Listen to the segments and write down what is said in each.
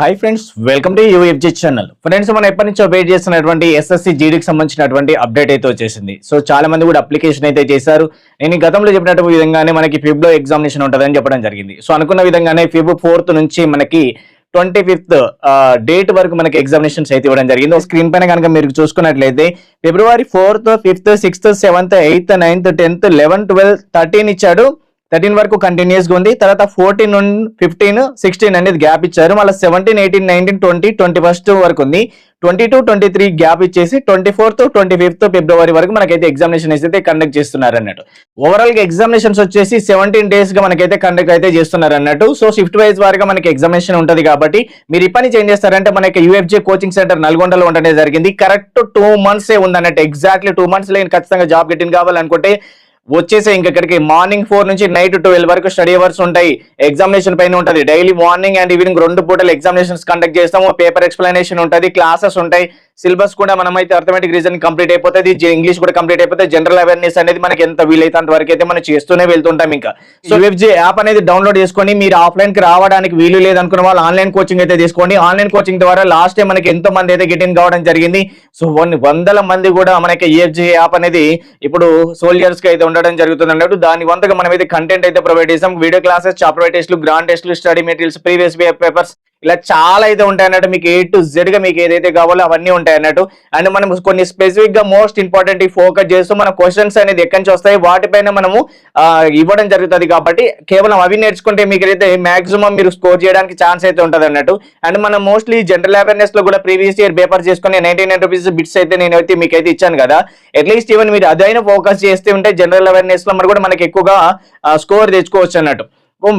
Hi friends welcome to UFG channel friends మనం ఎప్పటి నుంచో వెయిట్ చేస్తున్నటువంటి ఎస్ఎస్సి జీడీకి సంబంధించినటువంటి అప్డేట్ అయితే వచ్చేసింది. సో చాలా మంది కూడా అప్లికేషన్ అయితే చేశారు. నేను గతంలో చెప్పినట్టు విధంగానే మనకి ఫిబ్లో ఎగ్జామినేషన్ ఉంటుందని చెప్పడం జరిగింది. సో అనుకున్న విధంగానే ఫిబ్ ఫోర్త్ నుంచి మనకి ట్వంటీ ఫిఫ్త్ డేట్ వరకు మనకి ఎగ్జామినేషన్స్ అయితే ఇవ్వడం జరిగింది. స్క్రీన్ పైన కనుక మీరు చూసుకున్నట్లయితే February fourth fifth sixth seventh eighth ninth tenth eleven twelfth thirteen ఇచ్చాడు. థర్టీన్ వరకు కంటిన్యూస్గా ఉంది. తర్వాత ఫోర్టీన్ ఫిఫ్టీన్ సిక్స్టీన్ అనేది గ్యాప్ ఇచ్చారు. మళ్ళీ seventeen eighteen nineteen twenty twenty first వరకు ఉంది. Twenty two twenty three gap ఇచ్చేసి twenty fourth twenty fifth February వరకు మనకైతే ఎగ్జామినేషన్ అయితే కండక్ట్ చేస్తున్నారు అన్నట్టు. ఓవరాల్గా ఎగ్జామినేషన్స్ వచ్చేసి సెవెంటీన్ డేస్గా మనకైతే కండక్ట్ అయితే చేస్తున్నారు అన్నట్టు. సో షిఫ్ట్ వైజ్ వారిగా మనకి ఎగ్జామినేషన్ ఉంటుంది కాబట్టి మీరు ఈ పని చేంజ్ చేస్తారంటే మనకి యూఎఫ్జే కోచింగ్ సెంటర్ నల్గొండలో ఉండడం జరిగింది. కరెక్ట్ టూ మంత్స్ ఏ ఉంది అన్నట్టు ఎగ్జాక్ట్లీ టూ మంత్స్ లేని ఖచ్చితంగా జాబ్ గెటిన్ కావాలనుకుంటే వచ్చేసే ఇంక ఇక్కడికి. మార్నింగ్ ఫోర్ నుంచి నైట్ ట్వెల్వ్ వరకు స్టడీ అవర్స్ ఉంటాయి. ఎగ్జామినేషన్ పైన ఉంటుంది. డైలీ మార్నింగ్ అండ్ ఈవినింగ్ రెండు పూటలు ఎగ్జామినేషన్స్ కండక్ట్ చేస్తాము. పేపర్ ఎక్స్ప్లెనేషన్ ఉంటుంది. క్లాసెస్ ఉంటాయి. సిలబస్ కూడా మనమైతే అర్థమెటిక్ రీజన్ కంప్లీట్ అయిపోతుంది ఇంగ్లీష్ కూడా కంప్లీట్ అయిపోతుంది. జనరల్ అవేర్నెస్ అనేది మనకి ఎంత వీలైతే అంత వరకు అయితే మనం చేస్తూనే వెళ్తుంటాం ఇంకా. సో యూఎఫ్జే యాప్ అనేది డౌన్లోడ్ చేసుకొని మీరు ఆఫ్లైన్కి రావడానికి వీలు లేదనుకున్న వాళ్ళు ఆన్లైన్ కోచింగ్ అయితే తీసుకోండి. ఆన్లైన్ కోచింగ్ ద్వారా లాస్ట్ టైం మనకి ఎంతో మంది అయితే గెటిన్ కావడం జరిగింది. సో వందల మంది కూడా మనకి యూఎఫ్జే యాప్ అనేది ఇప్పుడు సోల్జర్స్కి అయితే ఉండడం జరుగుతుంది అన్నట్టు దాని వంతగా మనం అయితే కంటెంట్ అయితే ప్రొవైడ్ చేసాం వీడియో క్లాసెస్ చాప్టర్ టెస్ట్లు గ్రాండ్ టెస్ట్లు స్టడీ మెటీరియల్స్ ప్రీవియస్ పేపర్స్ ఇలా చాలా అయితే ఉంటాయి అన్నట్టు మీకు ఏ టు జెడ్గా మీకు ఏదైతే కావాలో అవన్నీ ఉంటాయి అన్నట్టు. అండ్ మనం కొన్ని స్పెసిఫిక్గా మోస్ట్ ఇంపార్టెంట్ ఫోకస్ చేస్తూ మన క్వశ్చన్స్ అనేది ఎక్కడి నుంచి వస్తాయి వాటిపైన మనము ఇవ్వడం జరుగుతుంది కాబట్టి కేవలం అవి నేర్చుకుంటే మీకు అయితే మాక్సిమం మీరు స్కోర్ చేయడానికి ఛాన్స్ అయితే ఉంటుంది అన్నట్టు. అండ్ మనం మోస్ట్లీ జనరల్ అవేర్నెస్లో కూడా ప్రీవియస్ ఇయర్ పేపర్ చేసుకుని నైన్టీ నైన్ రూపీస్ బిట్స్ అయితే నేను అయితే మీకు అయితే ఇచ్చాను కదా. అట్లీస్ట్ ఈవెన్ మీరు అదైనా ఫోకస్ చేస్తే ఉంటే జనరల్ అవేర్నెస్లో మరి కూడా మనకి ఎక్కువగా స్కోర్ తెచ్చుకోవచ్చు అన్నట్టు.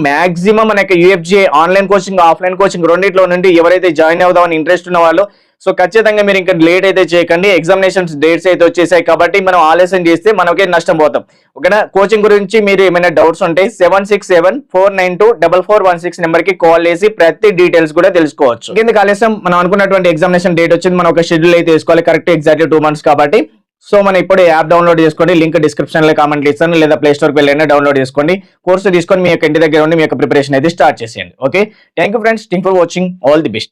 మాక్సిమం మనకి UFJ online coaching offline coaching రెండింటిలో నుండి ఎవరైతే జాయిన్ అవుదామని ఇంట్రెస్ట్ ఉన్న వాళ్ళు సో ఖచ్చితంగా మీరు ఇంకా లేట్ అయితే చేయకండి. ఎగ్జామినేషన్స్ డేట్స్ అయితే వచ్చేసాయి కాబట్టి మనం ఆలస్యం చేస్తే మనకే నష్టం పోతాం. ఓకేనా? కోచింగ్ గురించి మీరు ఏమైనా డౌట్స్ ఉంటే seven six seven four nine two double four one six నెంబర్కి కాల్ చేసి ప్రతి డీటెయిల్స్ కూడా తెలుసుకోవచ్చు. కింద ఆలస్యం? మనం అనుకున్నటువంటి ఎగ్జామినేషన్ డేట్ వచ్చింది మనం ఒక షెడ్యూల్ అయితే వేసుకోవాలి. కరెక్ట్ ఎగ్జాక్ట్లీ టూ మంత్స్ కాబట్టి. సో మనం ఇప్పుడు యాప్ డౌన్లోడ్ చేసుకోండి లింక్ డిస్క్రిప్షన్లో కామెంట్ ఇస్తాను లేదా ప్లే స్టోర్కి వెళ్ళైనా డౌన్లోడ్ చేసుకోండి. కోర్సు తీసుకొని మీ యొక్క ఇంటి దగ్గర ఉండి మీ యొక్క ప్రిపరేషన్ అయితే స్టార్ట్ చేసేయండి. Okay? Thank you friends thanks for watching all the best